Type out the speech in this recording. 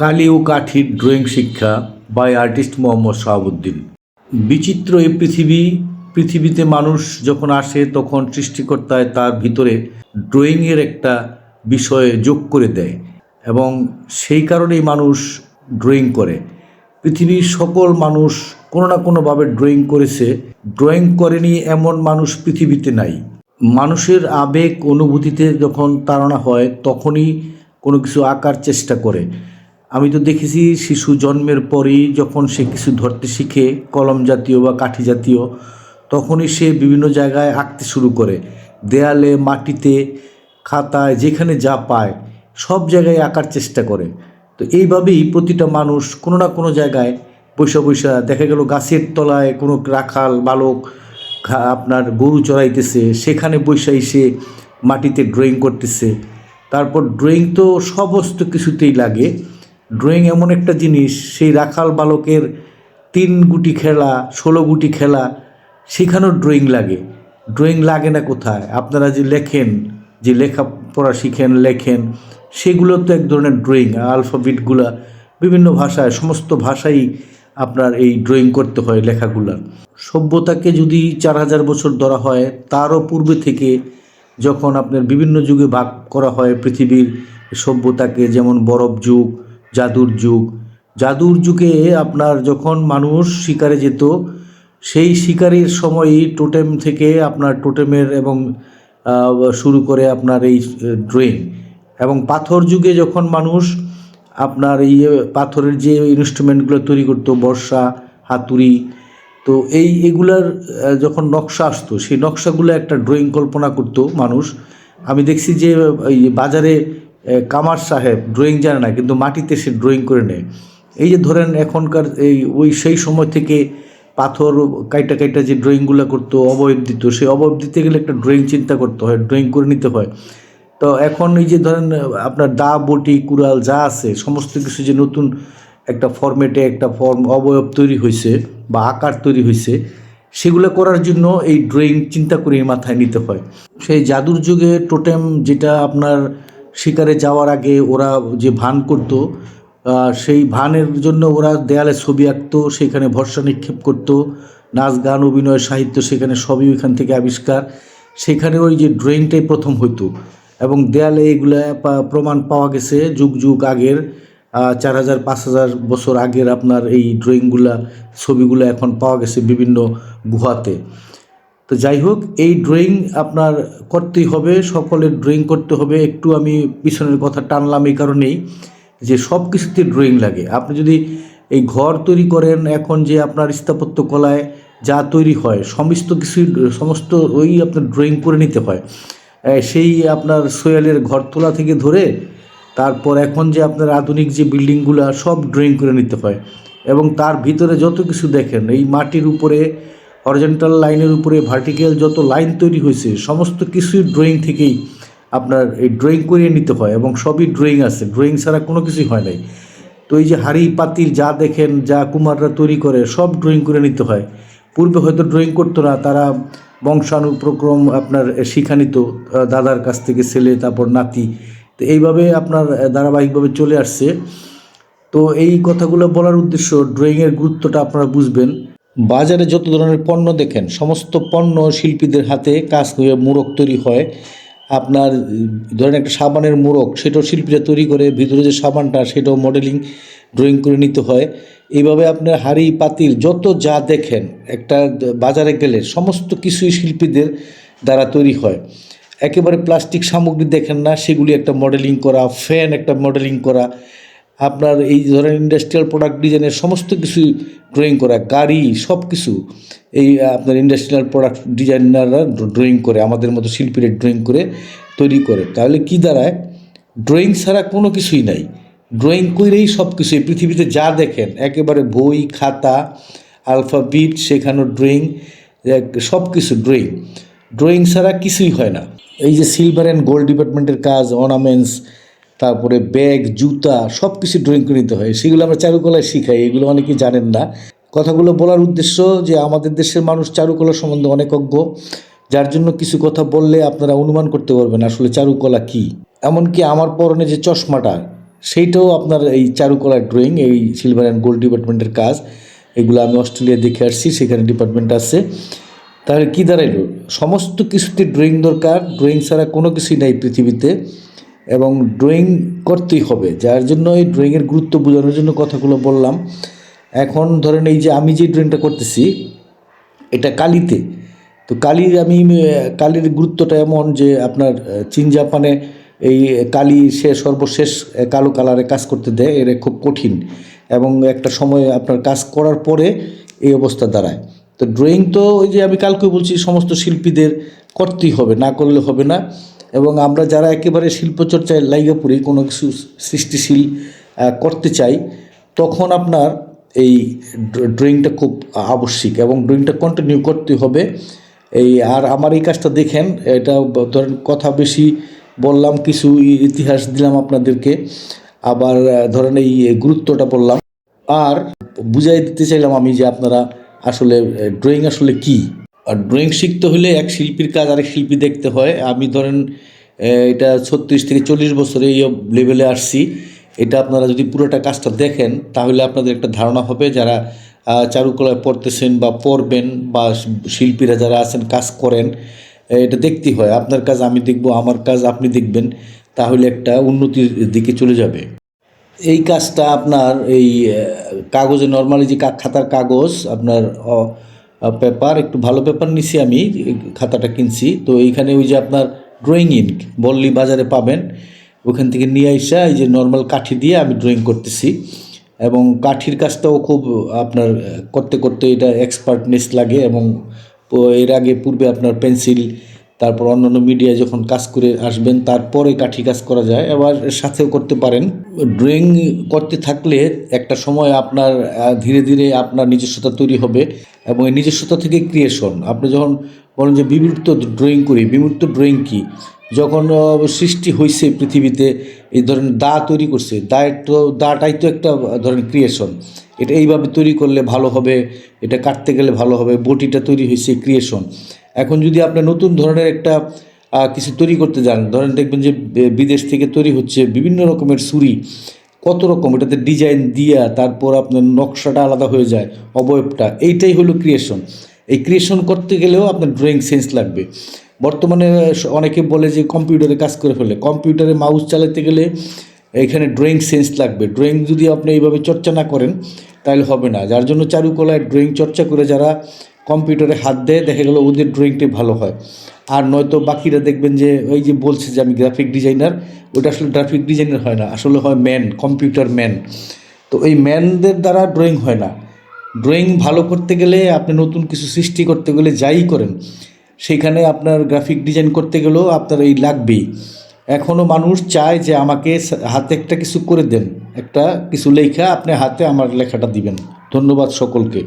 কালি ও কাঠির ড্রয়িং শিক্ষা by artist Mohammad Shahabuddin. বিচিত্র এই পৃথিবী, পৃথিবীতে মানুষ যখন আসে, তখন সৃষ্টিকর্তায় তার ভিতরে ড্রয়িংয়ের একটা বিষয় যোগ করে দেয় এবং সেই কারণেই মানুষ ড্রয়িং করে। পৃথিবীর সকল মানুষ কোনো না কোনোভাবে ড্রয়িং করেছে। ড্রয়িং করেনি এমন মানুষ পৃথিবীতে নাই। মানুষের আবেগ অনুভূতিতে যখন তাড়না হয়, তখনই কোনো কিছু আঁকার চেষ্টা করে। আমি তো দেখেছি শিশু জন্মের পরেই যখন সে কিছু ধরতে শিখে, কলম জাতীয় বা কাঠি জাতীয়, তখনই সে বিভিন্ন জায়গায় আঁকতে শুরু করে। দেয়ালে, মাটিতে, খাতায়, যেখানে যা পায়, সব জায়গায় আঁকার চেষ্টা করে। তো এইভাবেই প্রতিটা মানুষ কোনো না কোনো জায়গায় বৈশা বৈশা দেখা গেল গাছের তলায় কোনো রাখাল, বালক আপনার গরু চড়াইতেছে, সেখানে বৈশাই সে মাটিতে ড্রয়িং করতেছে। তারপর ড্রয়িং তো সমস্ত কিছুতেই লাগে। ড্রয়িং এমন একটা জিনিস, সেই রাখাল বালকের তিন গুটি খেলা, ষোলো গুটি খেলা, সেখানেও ড্রয়িং লাগে। ড্রয়িং লাগে না কোথায়? আপনারা যে লেখেন, যে লেখাপড়া শিখেন, লেখেন, সেগুলো তো এক ধরনের ড্রয়িং আলফাবেটগুলা বিভিন্ন ভাষায়, সমস্ত ভাষাই আপনার এই ড্রয়িং করতে হয় লেখাগুলা। সভ্যতাকে যদি চার হাজার বছর ধরা হয়, তারও পূর্বে থেকে যখন আপনার বিভিন্ন যুগে ভাগ করা হয় পৃথিবীর সভ্যতাকে, যেমন বরফ যুগ জাদুর যুগ। জাদুর যুগে আপনার যখন মানুষ শিকারে যেত, সেই শিকারের সময়ই টোটেম থেকে আপনার টোটেমের এবং শুরু করে আপনার এই ড্রয়িং এবং পাথর যুগে যখন মানুষ আপনার এই পাথরের যে ইনস্ট্রুমেন্টগুলো তৈরি করতো বর্ষা হাতুড়ি, তো এই এগুলার যখন নকশা আসতো, সেই নকশাগুলো একটা ড্রয়িং কল্পনা করতো মানুষ। আমি দেখছি যে, এই বাজারে কামার সাহেব ড্রয়িং জানে না, কিন্তু মাটিতে সে ড্রয়িং করে নেয়। এই যে ধরেন এখনকার এই, ওই সেই সময় থেকে পাথর কাইটা কাইটা যে ড্রয়িংগুলো করতো, অবয়ব দিত সেই অবয়ব দিতে গেলে একটা ড্রয়িং চিন্তা করতে হয় ড্রয়িং করে নিতে হয়। তো এখন এই যে ধরেন, আপনার দা, বটি, কুড়াল যা আছে, সমস্ত কিছু যে নতুন একটা ফরম্যাটে একটা ফর্ম অবয়ব তৈরি হয়েছে বা আকার তৈরি হয়েছে সেগুলো করার জন্য এই ড্রয়িং চিন্তা করে মাথায় নিতে হয়। সেই জাদুর যুগে টোটেম যেটা আপনার শিকারে যাওয়ার আগে ওরা যে ভান করতো সেই ভানের জন্য ওরা দেয়ালে ছবি আঁকতো, সেখানে ভরসা নিক্ষেপ করতো। নাচ, গান, অভিনয়, সাহিত্য সেখানে সবই ওইখান থেকে আবিষ্কার। সেখানে ওই যে ড্রয়িংটাই প্রথম হইতো এবং দেয়ালে এগুলা প্রমাণ পাওয়া গেছে যুগ যুগ আগের। চার হাজার, পাঁচ হাজার বছর আগের আপনার এই ড্রয়িংগুলা, ছবিগুলো এখন পাওয়া গেছে বিভিন্ন গুহাতে। তো যাই হোক, এই ড্রয়িং আপনার করতেই হবে, সকলের ড্রয়িং করতে হবে। একটু আমি পিছনের কথা টানলাম এই কারণেই যে সব কিছুতে ড্রয়িং লাগে। আপনি যদি এই ঘর তৈরি করেন, এখন যে আপনার স্থাপত্য কলায় যা তৈরি হয়, সমস্ত কিছুই সমস্ত ওই আপনার ড্রয়িং করে নিতে হয়। সেই আপনার সোয়ালের ঘর তোলা থেকে ধরে তারপর এখন যে আপনার আধুনিক যে বিল্ডিংগুলো, সব ড্রয়িং করে নিতে হয়। এবং তার ভিতরে যত কিছু দেখেন, এই মাটির উপরে হরিজেন্টাল লাইনের উপরে ভার্টিক্যাল যত লাইন তৈরি হয়েছে, সমস্ত কিছুই ড্রয়িং থেকেই আপনার এই ড্রয়িং করিয়ে নিতে হয় এবং সবই ড্রয়িং আছে। ড্রয়িং ছাড়া কোনো কিছুই হয় নাই। তো এই যে হাড়ি, পাতিল যা দেখেন, যা কুমাররা তৈরি করে, সব ড্রয়িং করে নিতে হয়। পূর্বে হয়তো ড্রয়িং করতো না, তারা বংশানুপ্রক্রম আপনার শিখা নিত দাদার কাছ থেকে ছেলে, তারপর নাতি। তো এইভাবে আপনার ধারাবাহিকভাবে চলে আসছে। তো এই কথাগুলো বলার উদ্দেশ্য ড্রয়িংয়ের গুরুত্বটা আপনারা বুঝবেন। বাজারে যত ধরনের পণ্য দেখেন, সমস্ত পণ্য শিল্পীদের হাতে কাজ হয়ে মোড়ক তৈরি হয়। আপনার, ধরেন একটা সাবানের মোড়ক, সেটাও শিল্পীরা তৈরি করে, ভিতরে যে সাবানটা, সেটাও মডেলিং ড্রয়িং করে নিতে হয়। এইভাবে আপনার হাড়ি, পাতিল, যত যা দেখেন, একটা বাজারে গেলে সমস্ত কিছুই শিল্পীদের দ্বারা তৈরি হয়। একেবারে প্লাস্টিক সামগ্রী দেখেন না, সেগুলি একটা মডেলিং করা ফ্যান একটা মডেলিং করা আপনার এই ধরেন ইন্ডাস্ট্রিয়াল প্রোডাক্ট ডিজাইনের সমস্ত কিছু ড্রয়িং করা, গাড়ি সব কিছু এই আপনার ইন্ডাস্ট্রিয়াল প্রোডাক্ট ডিজাইনাররা ড্রয়িং করে, আমাদের মতো শিল্পীরা ড্রয়িং করে তৈরি করে। তাহলে কি দাঁড়ায়? ড্রয়িং ছাড়া কোনো কিছুই নাই। ড্রয়িং করেই সব কিছু এই পৃথিবীতে যা দেখেন, একেবারে বই, খাতা আলফাবিট শেখানো ড্রয়িং সব কিছু ড্রয়িং ড্রয়িং ছাড়া কিছুই হয় না। এই যে সিলভার অ্যান্ড গোল্ড ডিপার্টমেন্টের কাজ অর্নামেন্টস তারপরে ব্যাগ, জুতা সব কিছু ড্রয়িং করে নিতে হয়। সেগুলো আমরা চারুকলায় শিখাই, এগুলো অনেকেই জানেন না। কথাগুলো বলার উদ্দেশ্য যে আমাদের দেশের মানুষ চারুকলা সম্বন্ধে অনেক অজ্ঞ, যার জন্য কিছু কথা বললে আপনারা অনুমান করতে পারবেন আসলে চারুকলা কি। এমনকি আমার পরনে যে চশমাটা, সেইটাও আপনার এই চারুকলার ড্রয়িং এই সিলভার অ্যান্ড গোল্ড ডিপার্টমেন্টের কাজ। এগুলো আমি অস্ট্রেলিয়া দেখে আসছি, সেখানে ডিপার্টমেন্ট আছে। তাহলে কী দাঁড়াইলো? সমস্ত কিছুতে ড্রয়িং দরকার ড্রয়িং ছাড়া কোনো কিছুই নাই পৃথিবীতে। এবং ড্রয়িং করতেই হবে। যার জন্য এই ড্রয়িংয়ের গুরুত্ব বোঝানোর জন্য কথাগুলো বললাম। এখন ধরেন এই যে আমি যে ড্রয়িংটা করতেছি, এটা কালিতে। তো কালির আমি, কালির গুরুত্বটা এমন যে আপনার চীন জাপানে এই কালি সে সর্বশেষ কালো কালারে কাজ করতে দেয়, এটা খুব কঠিন। এবং একটা সময় আপনার কাজ করার পরে এই অবস্থা দাঁড়ায়। তো ড্রয়িং তো ওই যে আমি কালকে বলছি, সমস্ত শিল্পীদের করতেই হবে, না করলে হবে না। এবং আমরা যারা একেবারে শিল্পচর্চায় লাইগা পড়ি, কোনো কিছু সৃষ্টিশীল করতে চাই, তখন আপনার এই ড্র- ড্রয়িংটা খুব আবশ্যিক এবং ড্রয়িংটা কন্টিনিউ করতে হবে। এই, আর আমার এই কাজটা দেখেন, এটা ধরেন কথা বেশি বললাম, কিছু ইতিহাস দিলাম আপনাদেরকে, আবার ধরেন এই গুরুত্বটা বললাম। আর বুঝাই দিতে চাইলাম আমি যে আপনারা আসলে ড্রয়িং আসলে কি? আর ড্রয়িং শিখতে হলে এক শিল্পীর কাজ আরেক শিল্পী দেখতে হয়। আমি ধরেন এটা ছত্রিশ থেকে চল্লিশ বছরে এই লেভেলে আসছি। এটা আপনারা যদি পুরোটা কাজটা দেখেন, তাহলে আপনাদের একটা ধারণা হবে যারা চারুকলায় পড়তেছেন বা পড়বেন বা শিল্পীরা যারা আছেন, কাজ করেন এটা দেখতেই হয়। আপনার কাজ আমি দেখব, আমার কাজ আপনি দেখবেন, তাহলে একটা উন্নতির দিকে চলে যাবে। এই কাজটা আপনার এই কাগজে নর্মালি যে খাতার কাগজ, আপনার পেপার, একটু ভালো পেপার নিছি আমি, খাতাটা কিনছি। তো এইখানে ওই যে আপনার ড্রয়িং ইঙ্ক বললি বাজারে পাবেন। ওখান থেকে নিয়ে আসা এই যে নর্মাল কাঠি দিয়ে আমি ড্রয়িং করতেছি। এবং কাঠির কাজটাও খুব আপনার, করতে করতে এটা এক্সপার্টনেস লাগে এবং এর আগে পূর্বে আপনার পেন্সিল তারপর অন্যান্য মিডিয়া যখন কাজ করে আসবেন, তারপরে কাঠি কাজ করা যায়। আবার সাথেও করতে পারেন। ড্রয়িং করতে থাকলে একটা সময় আপনার ধীরে ধীরে আপনার নিজস্বতা তৈরি হবে এবং এই নিজস্বতা থেকে ক্রিয়েশন আপনি যখন বলেন যে বিমূর্ত ড্রয়িং করি বিমূর্ত ড্রয়িং কী? যখন সৃষ্টি হয়েছে পৃথিবীতে এই ধরেন দা তৈরি করছে দা তো দাটাই তো একটা আহ, ধরেন ক্রিয়েশন এটা এইভাবে তৈরি করলে ভালো হবে এটা কাটতে গেলে ভালো হবে বটিটা তৈরি হয়েছে ক্রিয়েশন এখন যদি আপনি নতুন ধরনের একটা কিছু তৈরি করতে যান। ধরেন দেখবেন যে বিদেশ থেকে তৈরি হচ্ছে বিভিন্ন রকমের ছুরি। কত রকম? এটাতে ডিজাইন দিয়া তারপর আপনার নকশাটা আলাদা হয়ে যায়, অবয়বটা। এইটাই হলো ক্রিয়েশন এই ক্রিয়েশন করতে গেলেও আপনার ড্রয়িং সেন্স লাগবে। বর্তমানে অনেকে বলে যে কম্পিউটারে কাজ করে ফেলে। কম্পিউটারে মাউস চালাতে গেলে এখানে ড্রয়িং সেন্স লাগবে। ড্রয়িং যদি আপনি এইভাবে চর্চা না করেন, তাহলে হবে না। যার জন্য চারুকলায় ড্রয়িং চর্চা করে যারা কম্পিউটারে হাত দেয়, দেখা গেলো ওদের ড্রয়িংটাই ভালো হয়। আর নয়তো বাকিরা দেখবেন যে ওই যে বলছে যে আমি গ্রাফিক ডিজাইনার ওটা আসলে গ্রাফিক ডিজাইনার হয় না, আসলে হয় ম্যান কম্পিউটার ম্যান তো এই ম্যানদের দ্বারা ড্রয়িং হয় না। ড্রয়িং ভালো করতে গেলে, আপনি নতুন কিছু সৃষ্টি করতে গেলে যাই করেন, সেখানে আপনার গ্রাফিক ডিজাইন করতে গেলেও আপনার এই লাগবেই। এখনও মানুষ চায় যে আমাকে হাতে একটা কিছু করে দেন, একটা কিছু লেখা আপনি হাতে আমার লেখাটা দিবেন। ধন্যবাদ সকলকে।